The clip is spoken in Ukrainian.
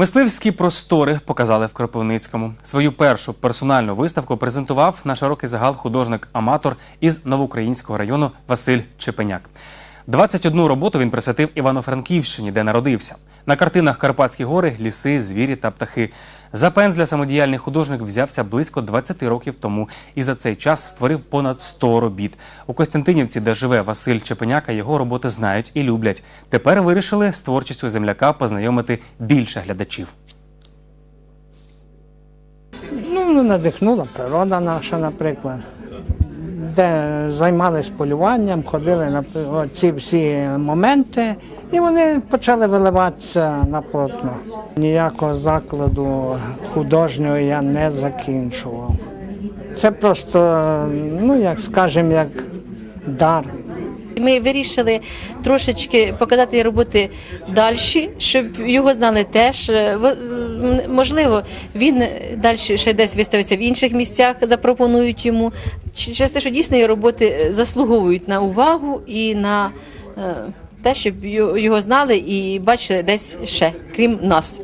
Мисливські простори показали в Кропивницькому. Свою першу персональну виставку презентував на широкий загал художник-аматор із Новоукраїнського району Василь Чепеняк. 21 роботу він присвятив Івано-Франківщині, де народився. На картинах Карпатські гори, ліси, звірі та птахи. За пензля самодіяльний художник взявся близько 20 років тому і за цей час створив понад 100 робіт. У Костянтинівці, де живе Василь Чепеняка, його роботи знають і люблять. Тепер вирішили з творчістю земляка познайомити більше глядачів. Ну, надихнула природа наша, наприклад, де займалися полюванням, ходили на ці всі моменти, і вони почали виливатися на полотно. Ніякого закладу художнього я не закінчував. Це просто, ну як скажемо, як дар. Ми вирішили трошечки показати роботи далі, щоб його знали теж. Е, Можливо, він далі ще десь виставиться в інших місцях, запропонують йому. Через те, що дійсно його роботи заслуговують на увагу і на е, те, щоб його знали і бачили десь ще, крім нас.